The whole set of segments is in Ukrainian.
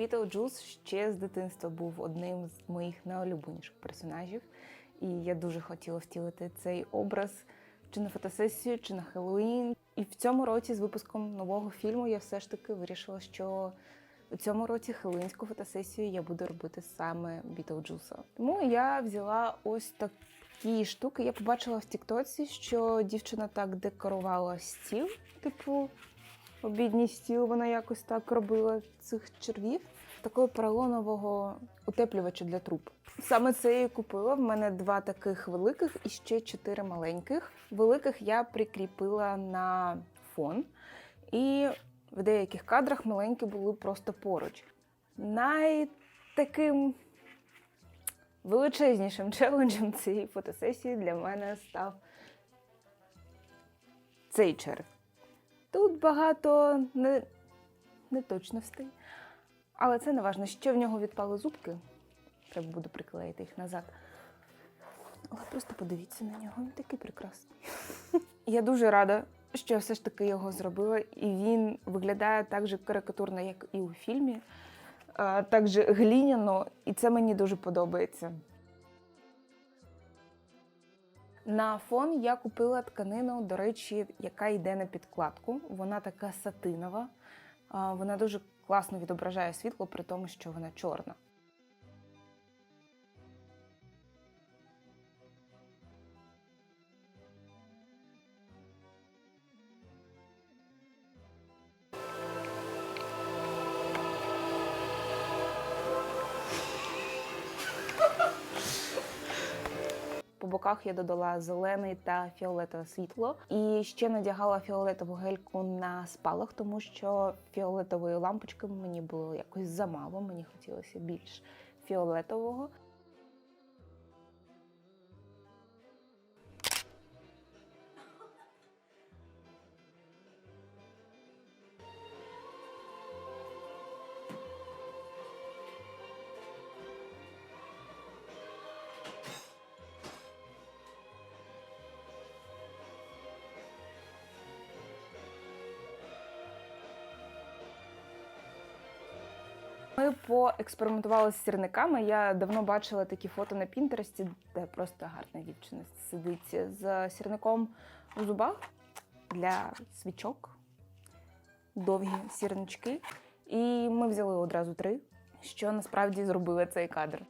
Бітлджус ще з дитинства був одним з моїх найулюбленіших персонажів, і я дуже хотіла втілити цей образ чи на фотосесію, чи на Хеллоуін. І в цьому році, з випуском нового фільму, я все ж таки вирішила, що у цьому році хеллоуінську фотосесію я буду робити саме Бітлджуса. Тому я взяла ось такі штуки. Я побачила в Тіктоці, що дівчина так декорувала стіл, типу обідній стіл, вона якось так робила цих червів. Такого поролонового утеплювача для труб. Саме це я і купила. В мене два таких великих і ще чотири маленьких. Великих я прикріпила на фон, і в деяких кадрах маленькі були просто поруч. Найтаким величезнішим челенджем цієї фотосесії для мене став цей черв. Багато не, неточностей. Але це не важно. Ще в нього відпали зубки. Треба буде приклеїти їх назад. Але просто подивіться на нього, він такий прекрасний. Я дуже рада, що я все ж таки його зробила, і він виглядає так же карикатурно, як і у фільмі, так же гліняно, і це мені дуже подобається. На фон я купила тканину, до речі, яка йде на підкладку. Вона така сатинова. Вона дуже класно відображає світло, при тому, що вона чорна. Боках я додала зелений та фіолетове світло. І ще надягала фіолетову гельку на спалах, тому що фіолетової лампочки мені було якось замало. Мені хотілося більш фіолетового. Ми поекспериментували з сірниками. Я давно бачила такі фото на Пінтересті, де просто гарна дівчина сидить з сірником у зубах для свічок, довгі сірнички. І ми взяли одразу три, що насправді зробили цей кадр.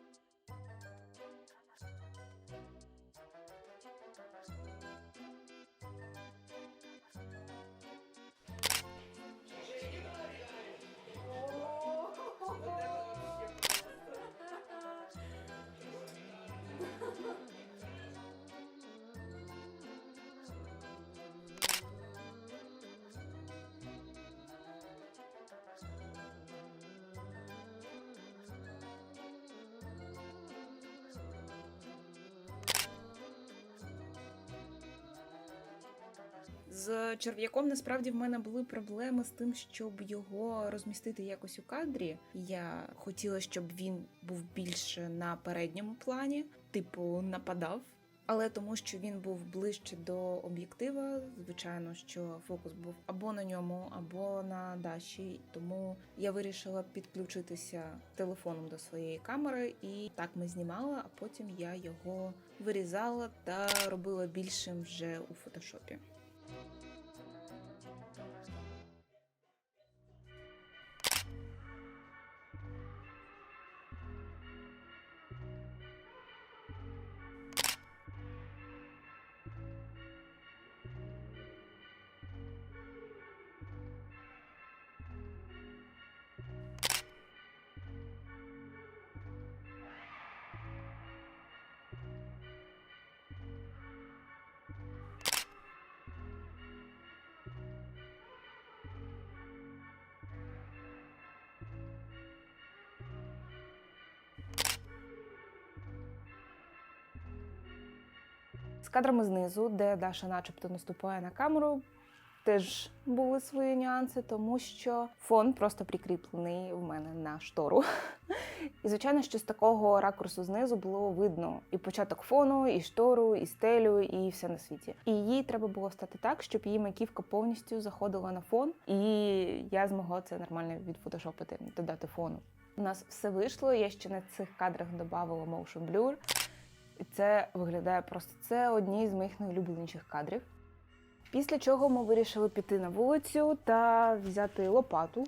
З черв'яком насправді в мене були проблеми з тим, щоб його розмістити якось у кадрі. Я хотіла, щоб він був більше на передньому плані, типу нападав. Але тому, що він був ближче до об'єктива, звичайно, що фокус був або на ньому, або на Даші. Тому я вирішила підключитися телефоном до своєї камери, і так ми знімали. А потім я його вирізала та робила більшим вже у фотошопі. Кадрами знизу, де Даша начебто наступає на камеру, теж були свої нюанси, тому що фон просто прикріплений в мене на штору. І звичайно, що з такого ракурсу знизу було видно і початок фону, і штору, і стелю, і все на світі. І їй треба було стати так, щоб її маківка повністю заходила на фон, і я змогла це нормально відфотошопити, додати фону. У нас все вийшло. Я ще на цих кадрах додавала motion blur. І це виглядає просто це одні з моїх найулюбленіших кадрів. Після чого ми вирішили піти на вулицю та взяти лопату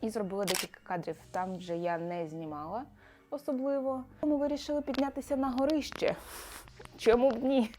і зробила декілька кадрів. Там вже я не знімала особливо. Ми вирішили піднятися на горище. Чому б ні?